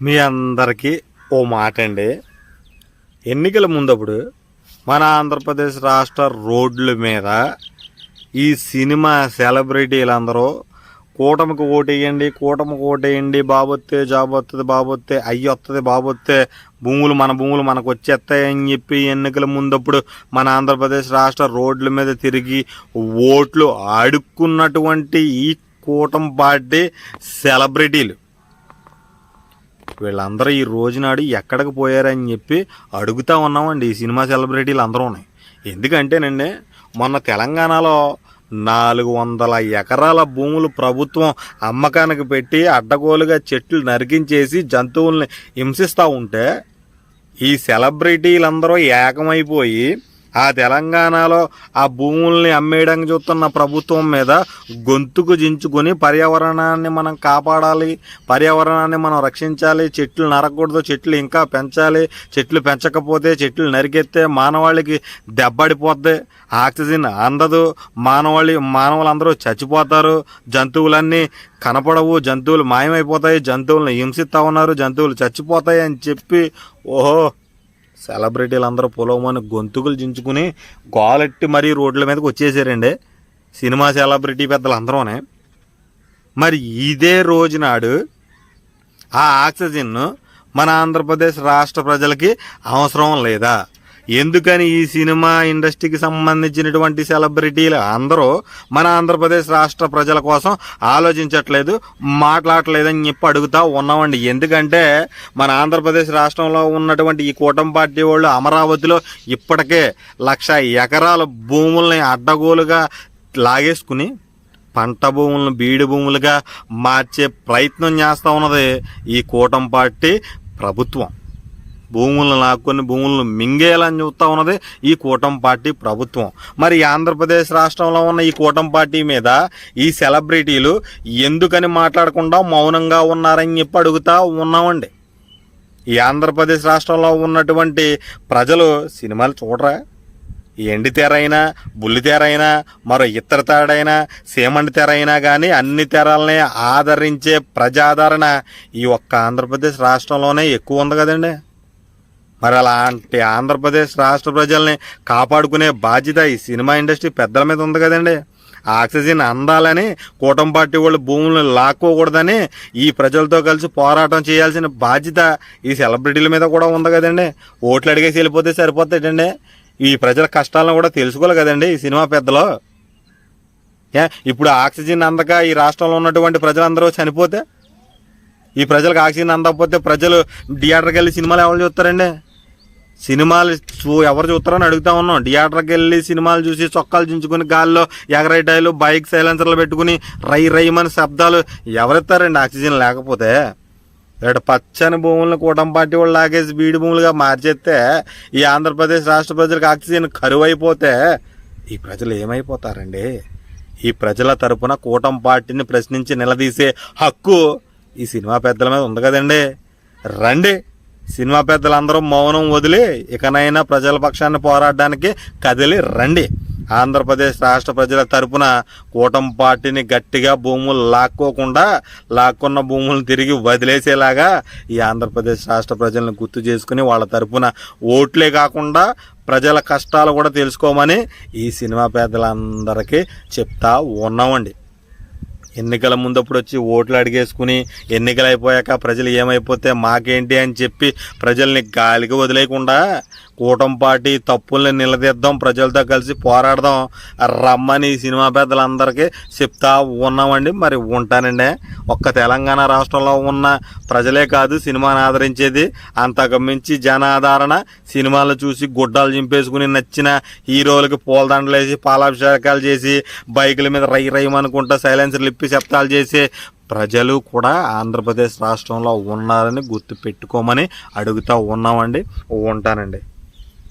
మీ అందరికీ ఓ మాట అండి ఎన్నికల ముందప్పుడు మన ఆంధ్రప్రదేశ్ రాష్ట్ర రోడ్ల మీద ఈ సినిమా సెలబ్రిటీలందరూ కూటమికి ఓటేయండి కూటమికి ఓటేయండి బాబొత్తే జాబ్ వస్తుంది బాబొత్తే అయ్యి వస్తుంది బాబొత్తే భూములు మన భూములు మనకు వచ్చేస్తాయని చెప్పి ఎన్నికల ముందప్పుడు మన ఆంధ్రప్రదేశ్ రాష్ట్ర రోడ్ల మీద తిరిగి ఓట్లు అడుక్కున్నటువంటి ఈ కూటమి పార్టీ సెలబ్రిటీలు. వీళ్ళందరూ ఈ రోజునాడు ఎక్కడికి పోయారని చెప్పి అడుగుతా ఉన్నామండి. ఈ సినిమా సెలబ్రిటీలు అందరూ ఉన్నాయి. ఎందుకంటేనండి మొన్న తెలంగాణలో నాలుగు వందల ఎకరాల భూములు ప్రభుత్వం అమ్మకానికి పెట్టి అడ్డగోలుగా చెట్లు నరికించేసి జంతువుల్ని హింసిస్తూ ఉంటే ఈ సెలబ్రిటీలందరూ ఏకమైపోయి ఆ తెలంగాణలో ఆ భూముల్ని అమ్మేయడం చూస్తున్న ప్రభుత్వం మీద గొంతుకు జించుకొని పర్యావరణాన్ని మనం కాపాడాలి పర్యావరణాన్ని మనం రక్షించాలి చెట్లు నరకూడదు చెట్లు ఇంకా పెంచాలి చెట్లు పెంచకపోతే చెట్లు నరికెత్తే మానవాళికి దెబ్బడిపోద్ది ఆక్సిజన్ అందదు మానవాళి మానవులందరూ చచ్చిపోతారు జంతువులన్నీ కనపడవు జంతువులు మాయమైపోతాయి జంతువులను హింసిస్తూ ఉన్నారు జంతువులు చచ్చిపోతాయి అని చెప్పి ఓహో సెలబ్రిటీలు అందరూ పొలవమని గొంతుకులు చించుకుని గోలెట్టి మరీ రోడ్ల మీదకి వచ్చేసారండి. సినిమా సెలబ్రిటీ పెద్దలు అందరూనే మరి ఇదే రోజు నాడు ఆ ఆక్సిజన్ మన ఆంధ్రప్రదేశ్ రాష్ట్ర ప్రజలకి అవసరం లేదా? ఎందుకని ఈ సినిమా ఇండస్ట్రీకి సంబంధించినటువంటి సెలబ్రిటీలు అందరూ మన ఆంధ్రప్రదేశ్ రాష్ట్ర ప్రజల కోసం ఆలోచించట్లేదు మాట్లాడట్లేదని చెప్పి అడుగుతా ఉన్నామండి. ఎందుకంటే మన ఆంధ్రప్రదేశ్ రాష్ట్రంలో ఉన్నటువంటి ఈ కూటమి పార్టీ వాళ్ళు అమరావతిలో ఇప్పటికే లక్ష ఎకరాల భూముల్ని అడ్డగోలుగా లాగేసుకుని పంట భూములను బీడు భూములుగా మార్చే ప్రయత్నం చేస్తూ ఉన్నది ఈ కూటమి పార్టీ ప్రభుత్వం. భూములను లాక్కొని భూములను మింగేయాలని చూస్తూ ఉన్నది ఈ కూటమి పార్టీ ప్రభుత్వం. మరి ఆంధ్రప్రదేశ్ రాష్ట్రంలో ఉన్న ఈ కూటమి పార్టీ మీద ఈ సెలబ్రిటీలు ఎందుకని మాట్లాడకుండా మౌనంగా ఉన్నారని చెప్పి అడుగుతా ఉన్నామండి. ఈ ఆంధ్రప్రదేశ్ రాష్ట్రంలో ఉన్నటువంటి ప్రజలు సినిమాలు చూడరా? ఎండి తెర అయినా బుల్లి తెర అయినా మరో ఇతర తెరైనా సీమండి తెర అయినా కానీ అన్ని తెరల్ని ఆదరించే ప్రజాదరణ ఈ ఒక్క ఆంధ్రప్రదేశ్ రాష్ట్రంలోనే ఎక్కువ ఉంది కదండి. మరి అలాంటి ఆంధ్రప్రదేశ్ రాష్ట్ర ప్రజల్ని కాపాడుకునే బాధ్యత ఈ సినిమా ఇండస్ట్రీ పెద్దల మీద ఉంది కదండి. ఆక్సిజన్ అందాలని కూటమి పార్టీ వాళ్ళు భూములను లాక్కోకూడదని ఈ ప్రజలతో కలిసి పోరాటం చేయాల్సిన బాధ్యత ఈ సెలబ్రిటీల మీద కూడా ఉంది కదండి. ఓట్లు అడిగేసి వెళ్ళిపోతే సరిపోతాయండి. ఈ ప్రజల కష్టాలను కూడా తెలుసుకోవాలి కదండి ఈ సినిమా పెద్దలు. ఏ ఇప్పుడు ఆక్సిజన్ అందక ఈ రాష్ట్రంలో ఉన్నటువంటి ప్రజలందరూ చనిపోతే ఈ ప్రజలకు ఆక్సిజన్ అందకపోతే ప్రజలు థియేటర్కి వెళ్ళి సినిమాలు ఎవరు చూస్తారండి? సినిమాలు చూ ఎవరు చూస్తారని అడుగుతా ఉన్నాం. థియేటర్కి వెళ్ళి సినిమాలు చూసి చొక్కాలు చించుకుని గాల్లో ఎగరైటాయిలు బైక్ సైలెన్సర్లు పెట్టుకుని రై రైమని శబ్దాలు ఎవరెత్తారండి ఆక్సిజన్ లేకపోతే ఇక్కడ పచ్చని భూములను కూటమి పార్టీ వాళ్ళు లాగేసి బీడి భూములుగా మార్చేస్తే ఈ ఆంధ్రప్రదేశ్ రాష్ట్ర ప్రజలకు ఆక్సిజన్ కరువు అయిపోతే ఈ ప్రజలు ఏమైపోతారండి? ఈ ప్రజల తరపున కూటమి పార్టీని ప్రశ్నించి నిలదీసే హక్కు ఈ సినిమా పెద్దల మీద ఉంది కదండి. రండి. సినిమా పెద్దలందరూ మౌనం వదిలి ఇకనైనా ప్రజల పక్షాన్ని పోరాడడానికి కదిలి రండి. ఆంధ్రప్రదేశ్ రాష్ట్ర ప్రజల తరపున కూటమి పార్టీని గట్టిగా భూములు లాక్కోకుండా లాక్కున్న భూములను తిరిగి వదిలేసేలాగా ఈ ఆంధ్రప్రదేశ్ రాష్ట్ర ప్రజలను గుర్తు చేసుకుని వాళ్ళ తరపున ఓట్లే కాకుండా ప్రజల కష్టాలు కూడా తెలుసుకోమని ఈ సినిమా పెద్దలందరికీ చెప్తా ఉన్నామండి. ఎన్నికల ముందప్పుడు వచ్చి ఓట్లు అడిగేసుకుని ఎన్నికలు అయిపోయాక ప్రజలు ఏమైపోతే మాకేంటి అని చెప్పి ప్రజల్ని గాలికి వదిలేయకుండా కూటంపాటి తప్పుల్ని నిలదీద్దాం ప్రజలతో కలిసి పోరాడదాం. రమ్మని సినిమా పెద్దలందరికీ చెప్తా ఉన్నామండి. మరి ఉంటానండి. ఒక్క తెలంగాణ రాష్ట్రంలో ఉన్న ప్రజలే కాదు సినిమాను ఆదరించేది. అంతకు మించి జనాదరణ సినిమాలు చూసి గుడ్డలు చింపేసుకుని నచ్చిన హీరోలకి పూలదండలు వేసి పాలాభిషేకాలు చేసి బైకుల మీద రై రయ్యమనుకుంటా సైలెన్సర్లు ఇప్పి శబ్దాలు చేసి ప్రజలు కూడా ఆంధ్రప్రదేశ్ రాష్ట్రంలో ఉన్నారని గుర్తు పెట్టుకోమని అడుగుతూ ఉన్నామండి. ఉంటానండి.